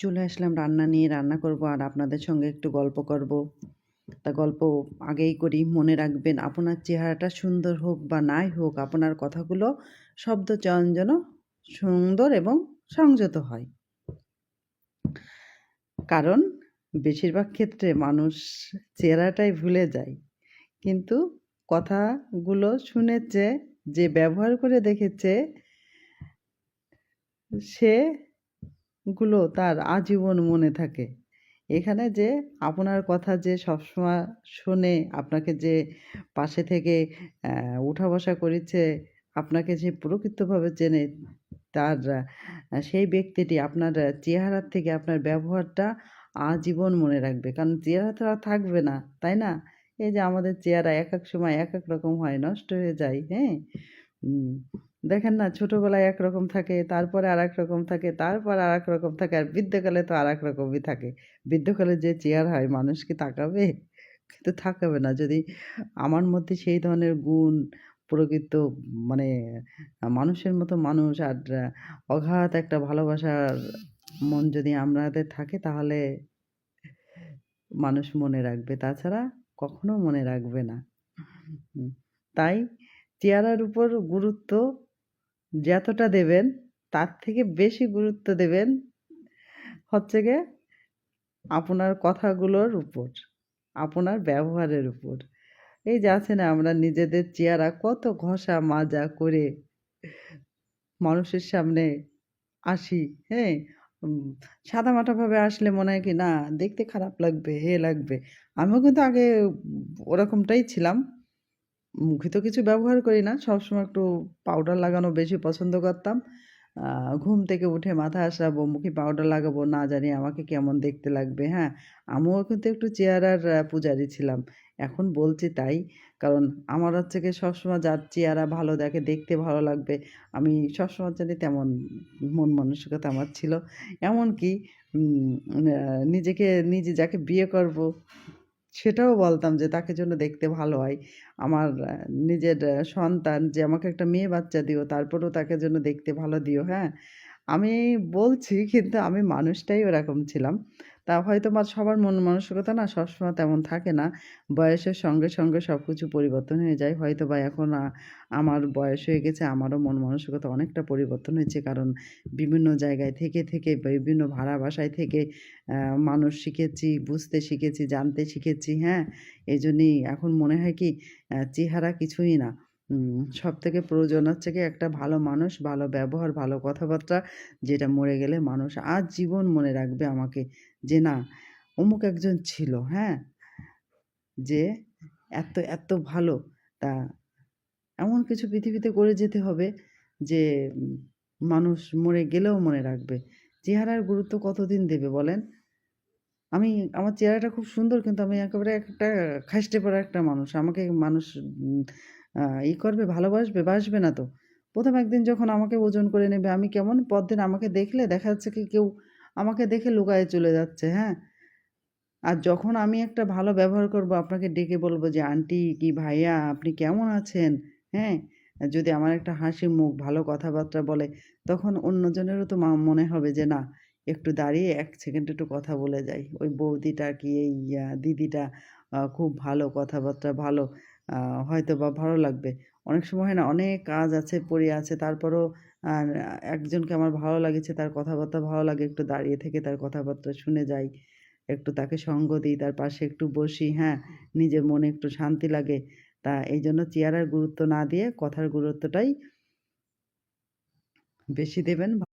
চলে আসলাম রান্না নিয়ে, রান্না করব আর আপনাদের সঙ্গে একটু গল্প করব। তা গল্প আগেই করি, মনে রাখবেন আপনার চেহারাটা সুন্দর হোক বা নাই হোক, আপনার কথাগুলো শব্দ চয়ন যেন সুন্দর এবং সংযত হয়। কারণ বেশিরভাগ ক্ষেত্রে মানুষ চেহারাটাই ভুলে যায়, কিন্তু কথাগুলো শুনেছে, যে ব্যবহার করে দেখেছে সেগুলো তার আজীবন মনে থাকে। এখানে যে আপনার কথা যে সবসময় শোনে আপনাকে যে পাশে থেকে উঠা বসা করেছে, আপনাকে যে প্রকৃতভাবে চেনে তার সেই ব্যক্তিটি আপনার চেহারার থেকে আপনার ব্যবহারটা আজীবন মনে রাখবে। কারণ চেহারা তো আর থাকবে না, তাই না? এই যে আমাদের চেহারা এক এক সময় এক এক রকম হয়, নষ্ট হয়ে যায় হ্যাঁ? দেখেন না, ছোটোবেলায় একরকম থাকে, তারপরে আর এক রকম থাকে, তারপর আর এক রকম থাকে, আর বৃদ্ধকালে তো আর এক রকমই থাকে। বৃদ্ধকালে যে চেয়ার হয়, মানুষ কি তাকাবে? কিন্তু তাকাবে না। যদি আমার মধ্যে সেই ধরনের গুণ প্রকৃত মানে মানুষের মতো মানুষ আর অগাধ একটা ভালোবাসার মন যদি আমাদের থাকে, তাহলে মানুষ মনে রাখবে। তাছাড়া কখনো মনে রাখবে না। তাই চেহারার উপর গুরুত্ব যতটা দেবেন, তার থেকে বেশি গুরুত্ব দেবেন হচ্ছে গিয়ে আপনার কথাগুলোর উপর, আপনার ব্যবহারের উপর। এই যে আছে না, আমরা নিজেদের চেহারা কত ঘষা মাজা করে মানুষের সামনে আসি হ্যাঁ? সাদা সাদামাটাভাবে আসলে মনে হয় কি, না, দেখতে খারাপ লাগবে, হে লাগবে। আমিও কিন্তু আগে ওরকমটাই ছিলাম। মুখে তো কিছু ব্যবহার করি না। সবসময় একটু পাউডার লাগানো বেশি পছন্দ করতাম। ঘুম থেকে উঠে মাথা আসাবো মুখে পাউডার লাগাবো, না জানি আমাকে কেমন দেখতে লাগবে হ্যাঁ? আমিও কিন্তু একটু চেহারার পূজারি ছিলাম। এখন বলছি তাই, কারণ আমার হচ্ছে কি সবসময় যার চেহারা ভালো দেখে দেখতে ভালো লাগবে, আমি সবসময় জানি তেমন মন মানসিকতা আমার ছিল। এমনকি নিজেকে, নিজে যাকে বিয়ে করব সেটাও বলতাম যে, তাকে জন্য দেখতে ভালো হয়। আমার নিজের সন্তান যে, আমাকে একটা মেয়ে বাচ্চা দিও, তারপরেও তাকে জন্য দেখতে ভালো দিও হ্যাঁ? আমি বলছি কিন্তু আমি মানুষটাই ওরকম ছিলাম। তা হয়তো বা সবার মন মানসিকতা না সবসময় তেমন থাকে না। বয়সের সঙ্গে সঙ্গে সব কিছু পরিবর্তন হয়ে যায়। হয়তো বা এখন আমার বয়স হয়ে গেছে, আমারও মন মানসিকতা অনেকটা পরিবর্তন হয়েছে। কারণ বিভিন্ন জায়গায় থেকে থেকে, বিভিন্ন ভাড়া বাসায় থেকে মানুষ শিখেছি, বুঝতে শিখেছি, জানতে শিখেছি হ্যাঁ? এই জন্যই এখন মনে হয় কি চেহারা কিছুই না। সব থেকে প্রয়োজন হচ্ছে কি একটা ভালো মানুষ, ভালো ব্যবহার, ভালো কথাবার্তা যেটা মরে গেলে মানুষ আজ জীবন মনে রাখবে আমাকে যে না, অমুক একজন ছিল হ্যাঁ? যে এত এত ভালো, তা এমন কিছু পৃথিবীতে করে যেতে হবে যে মানুষ মরে গেলেও মনে রাখবে। চেহারার গুরুত্ব কতদিন দেবে বলেন? আমি, আমার চেহারাটা খুব সুন্দর, কিন্তু আমি একেবারে একটা খাইস্টে পড়া একটা মানুষ। আমাকে মানুষ ই করবে, ভালোবাসবে, বাসবে না তো। প্রথম একদিন যখন আমাকে ওজন করে নেবে, আমি কেমন? পরদিন আমাকে দেখলে দেখা যাচ্ছে কি কেউ আমাকে দেখে লুকায়ে চলে যাচ্ছে হ্যাঁ? আর যখন আমি একটা ভালো ব্যবহার করব, আপনাকে ডেকে বলব যে, আন্টি কি ভাইয়া, আপনি কেমন আছেন? হ্যাঁ? যদি আমার একটা হাসি মুখ, ভালো কথাবার্তা বলে, তখন অন্যজনেরও তো মনে হবে যে, না, একটু দাঁড়িয়ে এক সেকেন্ড একটু কথা বলে যাই। ওই বৌদিটা কি, এই দিদিটা খুব ভালো কথাবার্তা, ভালো হয়তো বা ভালো লাগবে। অনেক সময় হয় না, অনেক কাজ আছে, পড়ে আছে, তারপরও একজনকে আমার ভালো লাগেছে, তার কথাবার্তা ভালো লাগে, একটু দাঁড়িয়ে থেকে তার কথাবার্তা শুনে যাই, একটু তাকে সঙ্গ দিই, তার পাশে একটু বসি হ্যাঁ নিজের মনে একটু শান্তি লাগে। তা এই জন্য চেয়ারের গুরুত্ব না দিয়ে কথার গুরুত্বটাই বেশি দেবেন।